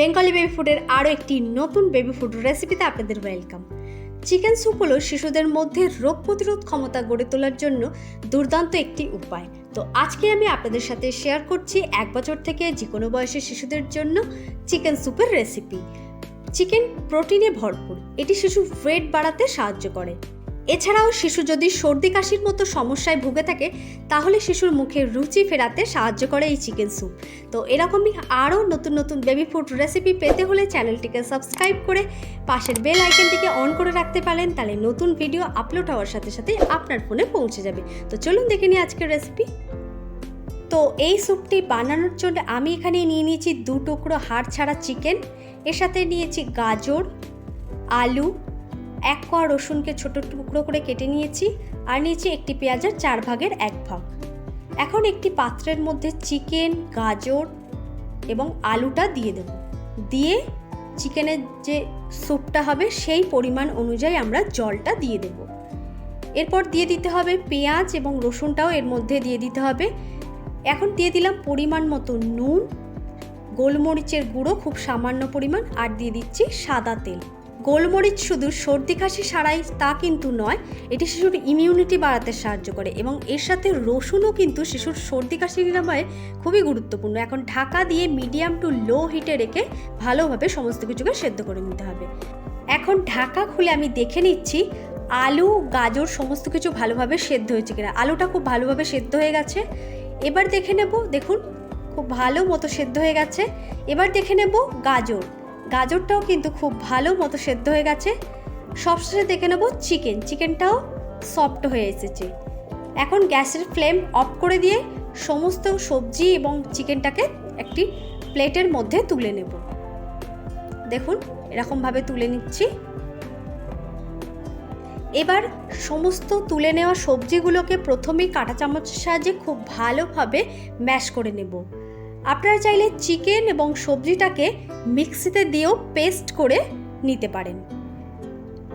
Bengali baby ফুডের আরও একটি নতুন বেবি ফুড রেসিপিতে আপনাদের ওয়েলকাম চিকেন স্যুপ হলো শিশুদের মধ্যে রোগ প্রতিরোধ ক্ষমতা গড়ে তোলার জন্য দুর্দান্ত একটি উপায়। তো আজকে আমি আপনাদের সাথে শেয়ার করছি এক বছর থেকে যে কোনো বয়সের শিশুদের জন্য চিকেন স্যুপের রেসিপি চিকেন প্রোটিনে ভরপুর। এটি শিশুর ওয়েট বাড়াতে সাহায্য করে। এছাড়াও শিশু যদি সর্দি কাশির মতো সমস্যায় ভুগে থাকে, তাহলে শিশুর মুখে রুচি ফেরাতে সাহায্য করে এই চিকেন স্যুপ। তো এরকমই আরও নতুন নতুন বেবি ফুড রেসিপি পেতে হলে চ্যানেলটিকে সাবস্ক্রাইব করে পাশের বেল আইকনটিকে অন করে রাখতে পারেন, তাহলে নতুন ভিডিও আপলোড হওয়ার সাথে সাথে আপনার ফোনে পৌঁছে যাবে। তো চলুন দেখে নিই আজকের রেসিপি তো এই স্যুপটি বানানোর জন্য আমি এখানে নিয়ে নিয়েছি দু টুকরো হাড় ছাড়া চিকেন, এর সাথে নিয়েছি গাজর, আলু এক কোয়া রসুনকে ছোট টুকরো করে কেটে নিয়েছি আর নিয়েছি একটি পেঁয়াজের চার ভাগের এক ভাগ। এখন একটি পাত্রের মধ্যে চিকেন, গাজর এবং আলুটা দিয়ে দেব। দিয়ে চিকেনের যে স্যুপটা হবে সেই পরিমাণ অনুযায়ী আমরা জলটা দিয়ে দেব। এরপর দিয়ে দিতে হবে পেঁয়াজ এবং রসুনটাও এর মধ্যে দিয়ে দিতে হবে। এখন দিয়ে দিলাম পরিমাণ মতো নুন, গোলমরিচের গুঁড়ো খুব সামান্য পরিমাণ, আর দিয়ে দিচ্ছি সাদা তেল। গোলমরিচ শুধু সর্দি কাশি সারাই তা কিন্তু নয়, এটি শিশুর ইমিউনিটি বাড়াতে সাহায্য করে এবং এর সাথে রসুনও কিন্তু শিশুর সর্দি কাশি নিরাময়ে খুবই গুরুত্বপূর্ণ। এখন ঢাকা দিয়ে মিডিয়াম টু লো হিটে রেখে ভালোভাবে সমস্ত কিছুকে সেদ্ধ করে নিতে হবে। এখন ঢাকা খুলে আমি দেখে নিচ্ছি আলু, গাজর সমস্ত কিছু ভালোভাবে সেদ্ধ হয়েছে কিনা। আলুটা খুব ভালোভাবে সেদ্ধ হয়ে গেছে। এবার দেখে নেব, দেখুন, খুব ভালো মতো সেদ্ধ হয়ে গেছে। এবার দেখে নেব গাজর। গাজরটাও কিন্তু খুব ভালো মতো সেদ্ধ হয়ে গেছে। সবশেষে দেখে নেব চিকেন। চিকেনটাও সফট হয়ে এসেছে। এখন গ্যাসের ফ্লেম অফ করে দিয়ে সমস্ত সবজি এবং চিকেনটাকে একটি প্লেটের মধ্যে তুলে নেব। দেখুন, এরকমভাবে তুলে নিচ্ছি। এবার সমস্ত তুলে নেওয়া সবজিগুলোকে প্রথমেই কাঁটা চামচের সাহায্যে খুব ভালোভাবে ম্যাশ করে নেব। আপনারা চাইলে চিকেন এবং সবজিটাকে মিক্সিতে দিয়েও পেস্ট করে নিতে পারেন।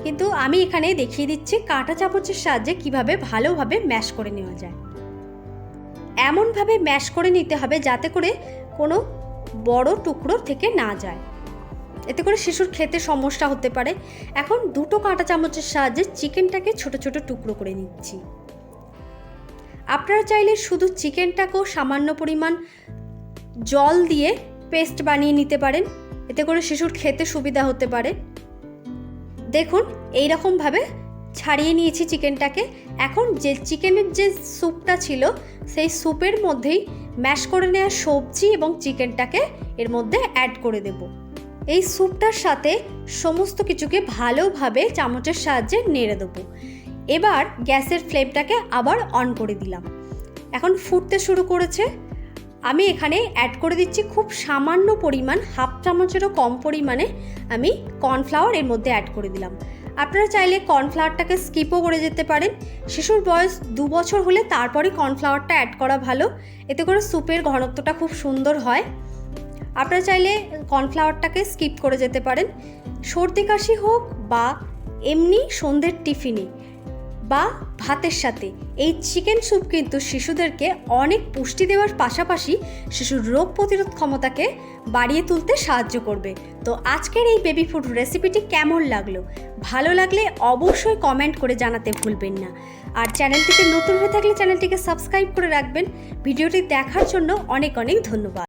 কিন্তু আমি এখানে দেখিয়ে দিচ্ছি কাঁটা চামচের সাহায্যে কীভাবে ভালোভাবে ম্যাশ করে নেওয়া যায়। এমনভাবে ম্যাশ করে নিতে হবে যাতে করে কোনো বড় টুকরো থেকে না যায়। এতে করে শিশুর খেতে সমস্যা হতে পারে। এখন দুটো কাঁটা চামচের সাহায্যে চিকেনটাকে ছোট ছোট টুকরো করে নিচ্ছি। আপনারা চাইলে শুধু চিকেনটাকেও সামান্য পরিমাণ জল দিয়ে পেস্ট বানিয়ে নিতে পারেন। এতে করে শিশুর খেতে সুবিধা হতে পারে। দেখুন এই রকমভাবে ছাড়িয়ে নিয়েছি চিকেনটাকে। এখন যে চিকেনের যে স্যুপটা ছিল, সেই স্যুপের মধ্যেই ম্যাশ করে নেওয়া সবজি এবং চিকেনটাকে এর মধ্যে অ্যাড করে দেব। এই স্যুপটার সাথে সমস্ত কিছুকে ভালোভাবে চামচের সাহায্যে নেড়ে দেবো। এবার গ্যাসের ফ্লেমটাকে আবার অন করে দিলাম। এখন ফুটতে শুরু করেছে। আমি এখানে অ্যাড করে দিচ্ছি খুব সামান্য পরিমাণ হাফ চামচেরও কম পরিমাণে আমি কর্নফ্লাওয়ার এর মধ্যে অ্যাড করে দিলাম। আপনারা চাইলে কর্নফ্লাওয়ারটাকে স্কিপও করে যেতে পারেন। শিশুর বয়স দু বছর হলে তারপরে কর্নফ্লাওয়ারটা অ্যাড করা ভালো। এতে করে স্যুপের ঘনত্বটা খুব সুন্দর হয়। আপনারা চাইলে কর্নফ্লাওয়ারটাকে স্কিপ করে যেতে পারেন। সর্দি কাশি হোক বা এমনি সন্ধ্যের টিফিনে বা ভাতের সাথে। এই চিকেন স্যুপ কিন্তু শিশুদেরকে অনেক পুষ্টি দেওয়ার পাশাপাশি শিশুর রোগ প্রতিরোধ ক্ষমতাকে বাড়িয়ে তুলতে সাহায্য করবে। তো আজকের এই বেবি ফুড রেসিপিটি কেমন লাগল? ভালো লাগলে অবশ্যই কমেন্ট করে জানাতে ভুলবেন না। আর চ্যানেলটিতে নতুন হয়ে থাকলে চ্যানেলটিকে সাবস্ক্রাইব করে রাখবেন। ভিডিওটি দেখার জন্য অনেক অনেক ধন্যবাদ।